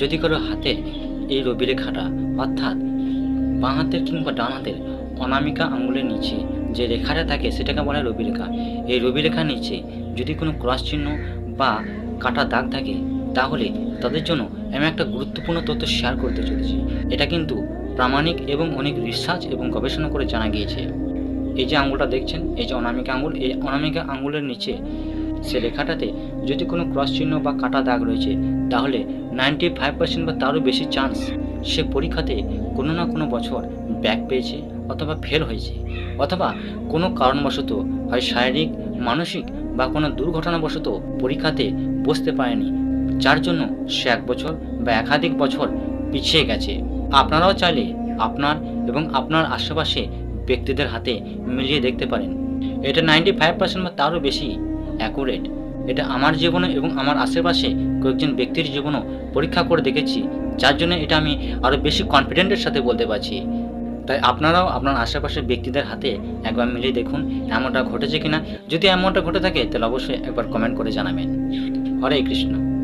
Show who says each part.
Speaker 1: যদি কারও হাতে এই রবিরেখাটা, অর্থাৎ বাঁ হাতের কিংবা ডান হাতের অনামিকা আঙুলের নিচে যে রেখাটা থাকে, সেটাকে বলা হয় রবি রেখা এই রবিরেখার নিচে যদি কোনো ক্রস চিহ্ন বা কাটা দাগ থাকে, তাহলে তাদের জন্য আমি একটা গুরুত্বপূর্ণ তথ্য শেয়ার করতে চলেছি। এটা কিন্তু প্রামাণিক এবং অনেক রিসার্চ এবং গবেষণা করে জানা গিয়েছে। এই যে আঙুলটা দেখছেন, এই যে অনামিকা আঙুল এই অনামিকা আঙুলের নিচে সে রেখাটাতে যদি কোনো ক্রস চিহ্ন বা কাটা দাগ রয়েছে, তাহলে নাইনটি ফাইভ পার্সেন্ট বা তারও বেশি চান্স সে পরীক্ষাতে কোনো না কোনো বছর ব্যাক পেয়েছে অথবা ফেল হয়েছে। অথবা কোনো কারণবশত হয় শারীরিক, মানসিক বা কোনো দুর্ঘটনাবশত পরীক্ষাতে বসতে পারেনি, যার জন্য সে এক বছর বা একাধিক বছর পিছিয়ে গেছে। আপনারাও চাইলে আপনার এবং আপনার আশেপাশে ব্যক্তিদের হাতে মিলিয়ে দেখতে পারেন। এটা নাইনটি ফাইভ পার্সেন্ট বা তারও বেশি অ্যাকুরেট এটা আমার জীবনে এবং আমার আশেপাশে কয়েকজন ব্যক্তির জীবনও পরীক্ষা করে দেখেছি, যার জন্য এটা আমি আরও বেশি কনফিডেন্টের সাথে বলতে পারছি। তাই আপনারাও আপনার আশেপাশের ব্যক্তিদের হাতে একবার মিলিয়ে দেখুন, এমনটা ঘটেছে কিনা। যদি এমনটা ঘটে থাকে, তাহলে অবশ্যই একবার কমেন্ট করে জানাবেন। হরে কৃষ্ণ।